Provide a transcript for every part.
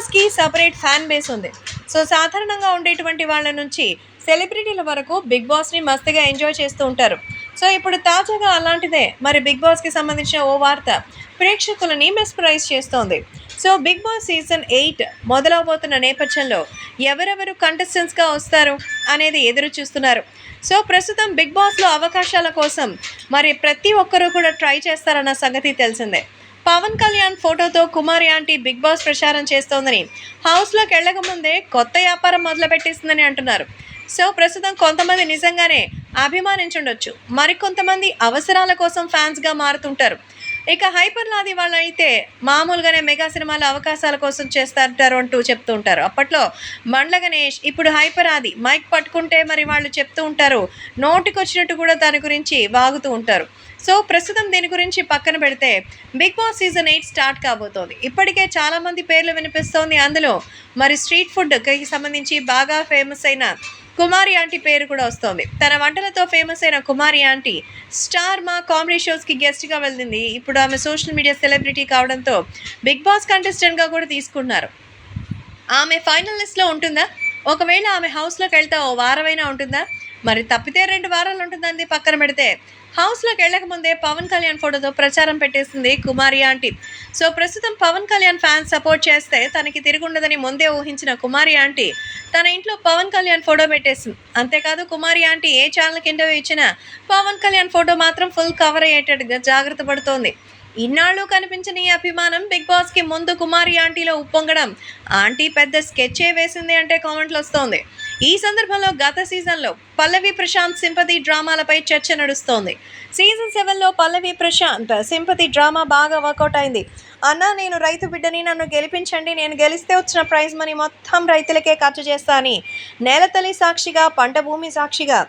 బాస్కి separate fan base ఉంది. So సాధారణంగా ఉండేటువంటి వాళ్ళ నుంచి సెలబ్రిటీల వరకు బిగ్ బాస్ని మస్తుగా ఎంజాయ్ చేస్తూ ఉంటారు. సో ఇప్పుడు తాజాగా అలాంటిదే మరి బిగ్ బాస్కి సంబంధించిన ఓ వార్త ప్రేక్షకులని మెస్ప్రైజ్ చేస్తోంది. So Bigg Boss season eight మొదలవబోతున్న నేపథ్యంలో ఎవరెవరు కంటెస్టెంట్స్గా వస్తారు అనేది ఎదురు చూస్తున్నారు. సో ప్రస్తుతం బిగ్ బాస్లో అవకాశాల కోసం మరి ప్రతి ఒక్కరూ కూడా ట్రై చేస్తారన్న సంగతి తెలిసిందే. పవన్ కళ్యాణ్ ఫోటోతో కుమారి ఆంటీ బిగ్ బాస్ ప్రచారం చేస్తోందని హౌస్లోకి వెళ్ళక ముందే కొత్త వ్యాపారం మొదలుపెట్టేసిందని అంటున్నారు. సో ప్రస్తుతం కొంతమంది నిజంగానే అభిమానించుండొచ్చు. మరికొంతమంది అవసరాల కోసం ఫ్యాన్స్గా మారుతుంటారు. ఇక హైపర్ లాది వాళ్ళు అయితే మామూలుగానే మెగా సినిమాల అవకాశాల కోసం చేస్తారంటారు అంటూ చెప్తూ ఉంటారు. అప్పట్లో మండ్ల గణేష్ ఇప్పుడు హైపర్ ఆది మైక్ పట్టుకుంటే మరి వాళ్ళు చెప్తూ ఉంటారు. నోటికొచ్చినట్టు కూడా దాని గురించి వాగుతూ ఉంటారు. సో ప్రస్తుతం దీని గురించి పక్కన పెడితే Bigg Boss season eight start కాబోతోంది. ఇప్పటికే చాలామంది పేర్లు వినిపిస్తోంది. అందులో మరి స్ట్రీట్ ఫుడ్కి సంబంధించి బాగా ఫేమస్ అయిన కుమారి ఆంటీ పేరు కూడా వస్తోంది. తన వంటలతో ఫేమస్ అయిన Kumari aunty Star Maa comedy షోస్కి గెస్ట్గా వెళ్ళింది. ఇప్పుడు ఆమె సోషల్ మీడియా సెలబ్రిటీ కావడంతో బిగ్ బాస్ కంటెస్టెంట్గా కూడా తీసుకున్నారు ఆమె ఫైనల్ లిస్ట్లో ఉంటుందా? ఒకవేళ ఆమె హౌస్లోకి వెళ్తే ఓ వారమైనా ఉంటుందా? మరి తప్పితే రెండు వారాలు ఉంటుందండి పక్కన పెడితే. హౌస్లోకి వెళ్ళక ముందే పవన్ కళ్యాణ్ ఫోటోతో ప్రచారం పెట్టేసింది కుమారి ఆంటీ. సో ప్రస్తుతం పవన్ కళ్యాణ్ ఫ్యాన్స్ సపోర్ట్ చేస్తే తనకి తిరుగుండదని ముందే ఊహించిన కుమారి ఆంటీ తన ఇంట్లో పవన్ కళ్యాణ్ ఫోటో పెట్టేసింది. అంతేకాదు కుమారి ఆంటీ ఏ ఛానల్కి ఇంటర్వ్యూ ఇచ్చినా పవన్ కళ్యాణ్ ఫోటో మాత్రం ఫుల్ కవర్ అయ్యేటట్టుగా జాగ్రత్త పడుతోంది. ఇన్నాళ్ళు కనిపించని ఈ అభిమానం బిగ్ బాస్కి ముందు కుమారి ఆంటీలో ఉప్పొంగడం ఆంటీ పెద్ద స్కెచ్చే వేసింది అంటే కామెంట్లు వస్తోంది. ఈ సందర్భంలో గత సీజన్లో పల్లవి ప్రశాంత్ సింపతి డ్రామాలపై చర్చ నడుస్తోంది. సీజన్ సెవెన్లో పల్లవి ప్రశాంత్ సింపతి డ్రామా బాగా వర్కౌట్ అయింది. అన్న నేను రైతు బిడ్డని నన్ను గెలిపించండి నేను గెలిస్తే వచ్చిన ప్రైజ్ మనీ మొత్తం రైతులకే ఖర్చు చేస్తానని నేలతల్లి సాక్షిగా పంట భూమి సాక్షిగా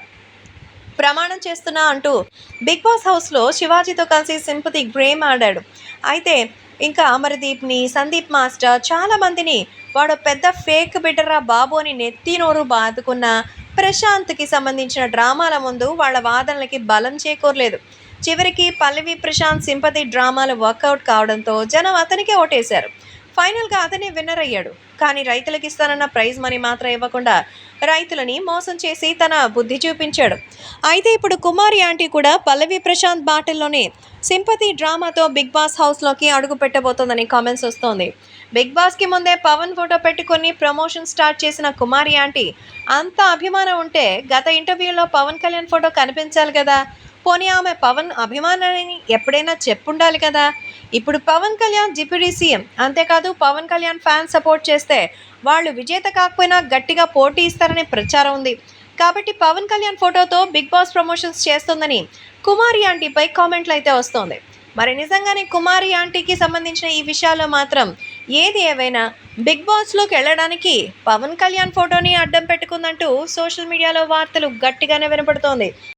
ప్రమాణం చేస్తున్నా అంటూ బిగ్ బాస్ హౌస్లో శివాజీతో కలిసి సింపతి గ్రేమ్ ఆడాడు. అయితే ఇంకా అమరదీప్ని సందీప్ మాస్టర్ చాలామందిని వాడు పెద్ద ఫేక్ బిడ్డరా బాబు అని నెత్తి నోరు బాదుకున్న ప్రశాంత్కి సంబంధించిన డ్రామాల ముందు వాళ్ళ వాదనలకి బలం చేకూరలేదు. చివరికి పల్లవి ప్రశాంత్ సింపతి డ్రామాలు వర్కౌట్ కావడంతో జనం అతనికే ఓటేశారు. ఫైనల్గా అతనే విన్నర్ అయ్యాడు. కానీ రైతులకు ఇస్తానన్న ప్రైజ్ మనీ మాత్రం ఇవ్వకుండా రైతులని మోసం చేసి తన బుద్ధి చూపించాడు. అయితే ఇప్పుడు కుమారి ఆంటీ కూడా పల్లవి ప్రశాంత్ బాటిల్లోనే సింపతి డ్రామాతో బిగ్ బాస్ హౌస్లోకి అడుగు పెట్టబోతోందని కామెంట్స్ వస్తోంది. బిగ్ బాస్కి ముందే పవన్ ఫోటో పెట్టుకొని ప్రమోషన్ స్టార్ట్ చేసిన కుమారి ఆంటీ అంత అభిమానం ఉంటే గత ఇంటర్వ్యూలో పవన్ కళ్యాణ్ ఫోటో కనిపించాలి కదా. పోనీ ఆమె పవన్ అభిమానాన్ని ఎప్పుడైనా చెప్పుండాలి కదా. ఇప్పుడు పవన్ కళ్యాణ్ డిప్యూటీ సీఎం. అంతేకాదు పవన్ కళ్యాణ్ ఫ్యాన్స్ సపోర్ట్ చేస్తే వాళ్ళు విజేత కాకపోయినా గట్టిగా పోటీ ఇస్తారనే ప్రచారం ఉంది. కాబట్టి పవన్ కళ్యాణ్ ఫోటోతో బిగ్ బాస్ ప్రమోషన్స్ చేస్తుందని కుమారి ఆంటీపై కామెంట్లు అయితే వస్తోంది. మరి నిజంగానే కుమారి ఆంటీకి సంబంధించిన ఈ విషయాల్లో మాత్రం ఏది ఏవైనా బిగ్ బాస్లోకి వెళ్ళడానికి పవన్ కళ్యాణ్ ఫోటోని అడ్డం పెట్టుకుందంటూ సోషల్ మీడియాలో వార్తలు గట్టిగానే వినపడుతోంది.